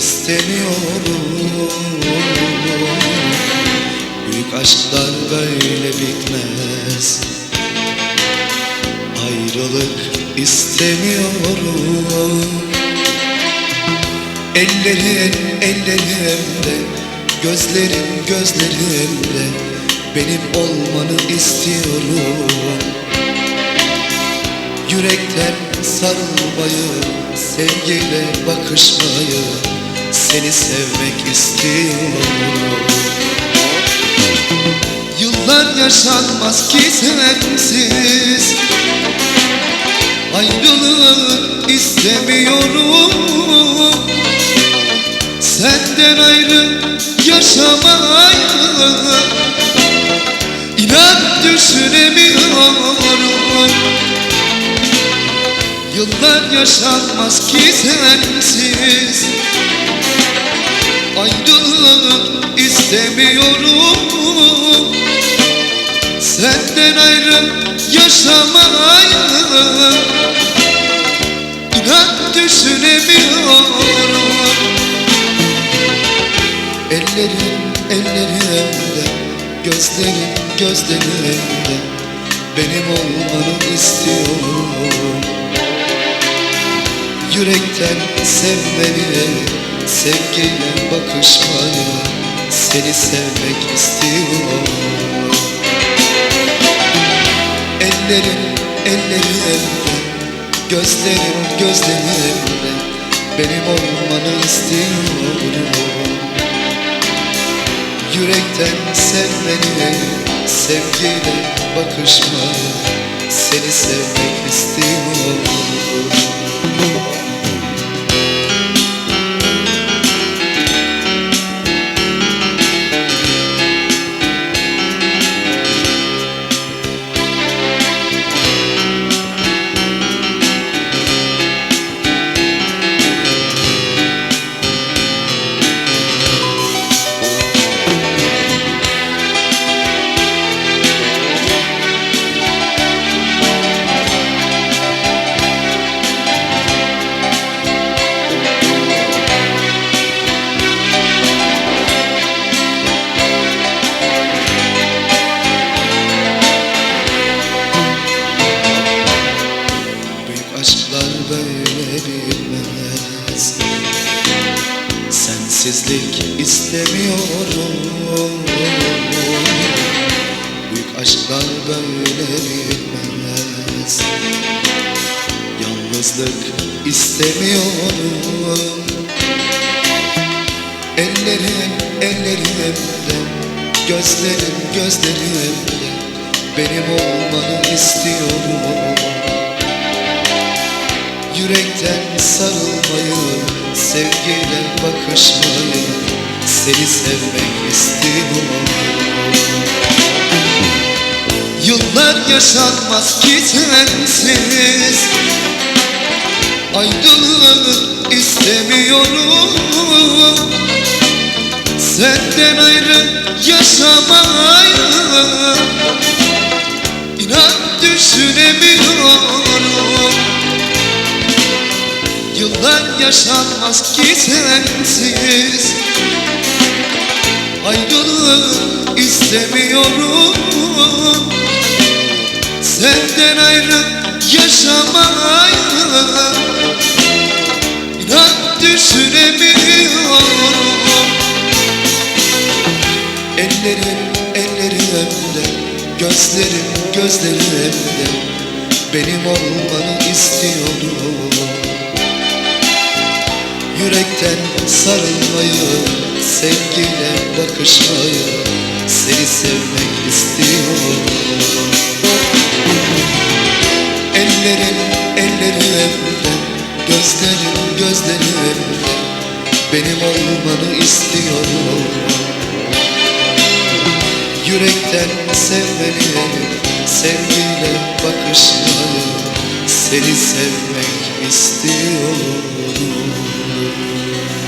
istemiyorum. Büyük aşklar böyle bitmez. Ayrılık istemiyorum. Ellerin ellerimde Gözlerin gözlerimde. Benim olmanı istiyorum. Yürekten sarılmayı Sevgiyle bakışmayı Seni sevmek istiyorum. Yıllar yaşanmaz ki sensiz. Ayrılık istemiyorum. Senden ayrı yaşamayı İnan düşünemiyorum Yıllar yaşanmaz ki sensiz. Ayrılık istemiyorum. Senden ayrı yaşamayı İnan düşünemiyorum. Ellerin ellerimde Gözlerin gözlerimde Benim olmanı istiyorum Yürekten sevmeni Sevgiyle bakışmayı Seni sevmek istiyorum. Ellerin ellerimde Gözlerin gözlerimde Benim olmanı istiyorum. Yürekten sevmeni Sevgiyle bakışmayı Seni sevmek istiyorum bitmez Sensizlik istemiyorum. Büyük aşklar böyle bitmez Yalnızlık istemiyorum. Ellerim ellerimde Gözlerim gözlerimde Benim olmanı istiyorum Yürekten sarılmayı, sevgiyle bakışmayı, seni sevmek istiyorum. Yıllar yaşanmaz ki sensiz, ayrılık istemiyorum. Senden ayrı yaşamayı, yaşanmaz ki sensiz. Ayrılık istemiyorum. Senden ayrı yaşamayı İnan düşünemiyorum. Ellerin ellerimde Gözlerin gözlerimde Benim olmanı istiyorum Yürekten sarılmayı, sevgiyle bakışmayı, seni sevmek istiyorum. Ellerin ellerimde, gözlerin gözlerimde, benim olmanı istiyorum. Yürekten sevmeni, sevgiyle bakışmayı, seni sevmek istiyorum. Música